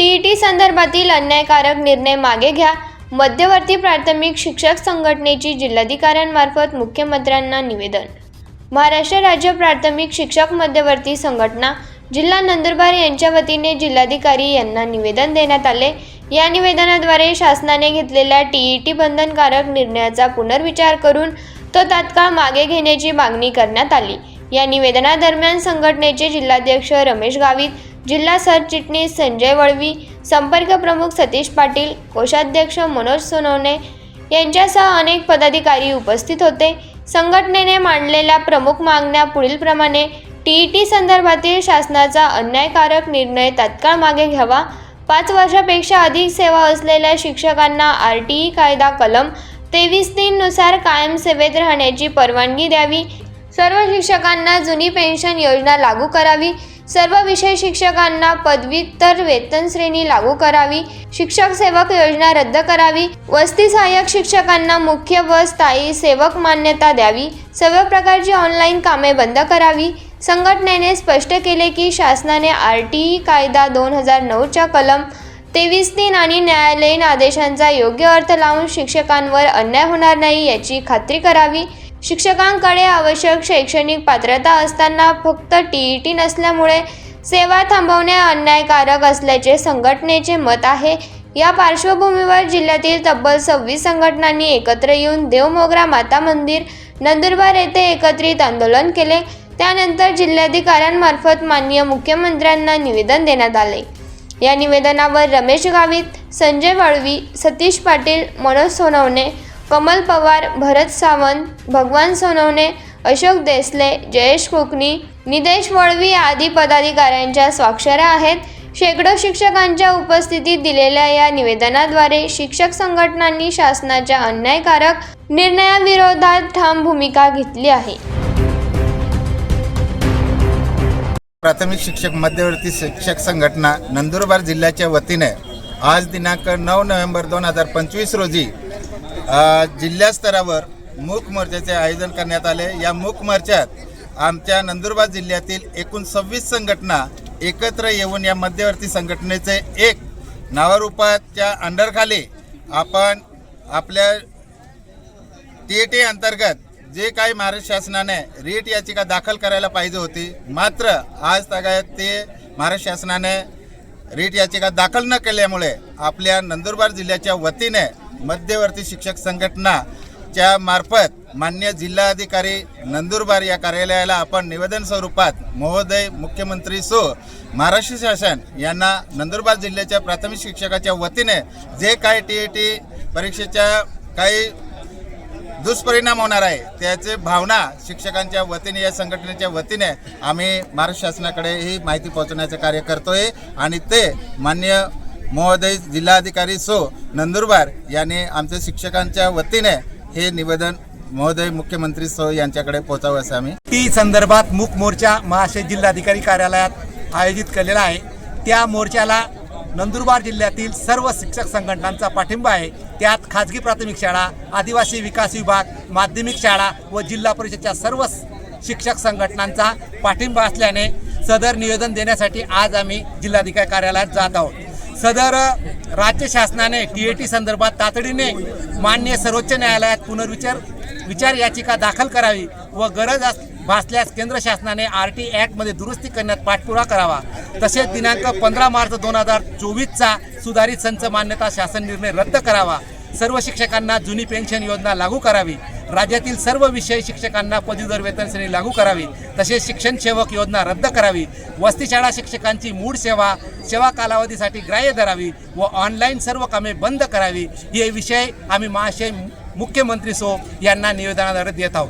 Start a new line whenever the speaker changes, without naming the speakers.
TET संदर्भातील अन्यायकारक निर्णय मागे घ्या. मध्यवर्ती प्राथमिक शिक्षक संघटनेची जिल्हाधिकाऱ्यांमार्फत मुख्यमंत्र्यांना निवेदन. महाराष्ट्र राज्य प्राथमिक शिक्षक मध्यवर्ती संघटना जिल्हा नंदुरबार यांच्या वतीने जिल्हाधिकारी यांना निवेदन देण्यात आले. या निवेदनाद्वारे शासनाने घेतलेल्या टीईटी बंधनकारक निर्णयाचा पुनर्विचार करून तो तात्काळ मागे घेण्याची मागणी करण्यात आली. या निवेदनादरम्यान संघटनेचे जिल्हाध्यक्ष रमेश गावित जिल्हा सरचिटणीस संजय वळवी संपर्क प्रमुख सतीश पाटील कोषाध्यक्ष मनोज सोनवणे यांच्यासह अनेक पदाधिकारी उपस्थित होते. संघटनेने मांडलेल्या प्रमुख मागण्या पुढीलप्रमाणे टीईटी संदर्भातील शासनाचा अन्यायकारक निर्णय तात्काळ मागे घ्यावा. पाच वर्षापेक्षा अधिक सेवा असलेल्या शिक्षकांना आर टी ई कायदा कलम तेवीस तीननुसार कायम सेवेत राहण्याची परवानगी द्यावी. सर्व शिक्षकांना जुनी पेन्शन योजना लागू करावी. सर्व विषय शिक्षकांना पदव्युत्तर वेतन श्रेणी लागू करावी शिक्षक सेवक योजना रद्द करावी वस्ती सहाय्यक शिक्षकांना मुख्य व स्थायी सेवक मान्यता द्यावी सर्व प्रकारची ऑनलाईन कामे बंद करावी. संघटनेने स्पष्ट केले की शासनाने आर टी ई कायदा दोन हजार नऊच्या कलम तेवीस तीन आणि न्यायालयीन आदेशांचा योग्य अर्थ लावून शिक्षकांवर अन्याय होणार नाही याची खात्री करावी. शिक्षकांकडे आवश्यक शैक्षणिक पात्रता असताना फक्त टीईटी नसल्यामुळे सेवा थांबवणे अन्यायकारक असल्याचे संघटनेचे मत आहे. या पार्श्वभूमीवर जिल्ह्यातील तब्बल सव्वीस संघटनांनी एकत्र येऊन देवमोगरा माता मंदिर नंदुरबार येथे एकत्रित आंदोलन केले. त्यानंतर जिल्हाधिकाऱ्यांमार्फत माननीय मुख्यमंत्र्यांना निवेदन देण्यात आले. या निवेदनावर रमेश गावित संजय वाळवी सतीश पाटील मनोज सोनवणे कमल पवार भरत सावंत भगवान सोनवणे अशोक देसले जयेश कोकणी निदेश वळवी आदी पदाधिकाऱ्यांच्या स्वाक्षऱ्या आहेत. शेकडो शिक्षकांच्या उपस्थितीत दिलेल्या या निवेदनाद्वारे शिक्षक संघटनांनी शासनाच्या अन्यायकारक निर्णयाविरोधात ठाम भूमिका घेतली आहे.
प्राथमिक शिक्षक मध्यवर्ती शिक्षक संघटना नंदुरबार जिल्ह्याच्या वतीने आज दिनांक नऊ नोव्हेंबर दोन हजार पंचवीस रोजी जिल्हास्तरावर मूक मोर्चाचे आयोजन करण्यात आले. या मूक मोर्चात आमच्या नंदुरबार जिल्ह्यातील एकूण सव्वीस संघटना एकत्र येऊन या मध्यवर्ती संघटनेचे एक नावारूपाच्या अंडरखाली आपण आपल्या टी अंतर्गत जे काही महाराष्ट्र शासनाने रीट याचिका दाखल करायला पाहिजे होती. मात्र आज तगायत ते महाराष्ट्र शासनाने रीट याचिका दाखल न केल्यामुळे आपल्या नंदुरबार जिल्ह्याच्या वतीने मध्यवर्ती शिक्षक संघटनाच्या मार्फत मान्य जिल्हाधिकारी नंदुरबार या कार्यालयाला आपण निवेदन स्वरूपात महोदय मुख्यमंत्री सो महाराष्ट्र शासन यांना नंदुरबार जिल्ह्याच्या प्राथमिक शिक्षकाच्या वतीने जे काही टी टी परीक्षेच्या काही दुष्परिणाम होणार आहे. त्याचे भावना शिक्षकांच्या वतीने या संघटनेच्या वतीने आम्ही महाराष्ट्र शासनाकडे ही माहिती पोहोचवण्याचं कार्य करतोय. आणि ते मान्य महोदय जिल्हाधिकारी सो नंदुरबार यांनी आमच्या शिक्षकांच्या वतीने हे निवेदन महोदय मुख्यमंत्री सो यांच्याकडे पोहोचावं असं आम्ही
ती संदर्भात मूक मोर्चा महाशय जिल्हाधिकारी कार्यालयात आयोजित केलेला आहे. त्या मोर्चाला नंदुरबार जिल्ह्यातील सर्व शिक्षक संघटनांचा पाठिंबा आहे. त्यात खाजगी प्राथमिक शाळा आदिवासी विकास विभाग माध्यमिक शाळा व जिल्हा परिषदच्या सर्व शिक्षक संघटनांचा पाठिंबा असल्याने सदर निवेदन देण्यासाठी आज आम्ही जिल्हाधिकारी कार्यालयात जात आहोत. सदर राज्य शासनाने टी ए टी संदर्भात तातडीने मान्य सर्वोच्च न्यायालयात पुनर्विचार विचार याचिका दाखल करावी व गरज भासल्यास केंद्र शासनाने आर टी ॲक्टमध्ये दुरुस्ती करण्यात पाठपुरा करावा. तसेच दिनांक पंधरा मार्च दोन हजार चोवीसचा सुधारित संच मान्यता शासन निर्णय रद्द करावा. सर्व शिक्षकांना जुनी पेन्शन योजना लागू करावी. राज्यातील सर्व विषय शिक्षकांना पदवीधर वेतन श्रेणी लागू करावी. तसेच शिक्षण सेवक योजना रद्द करावी. वस्तीशाळा शिक्षकांची मूळ सेवा सेवा कालावधीसाठी ग्राह्य धरावी व ऑनलाईन सर्व कामे बंद करावी. हे विषय आम्ही महाशय मुख्यमंत्री सो यांना निवेदनाद्वारे देत आहोत.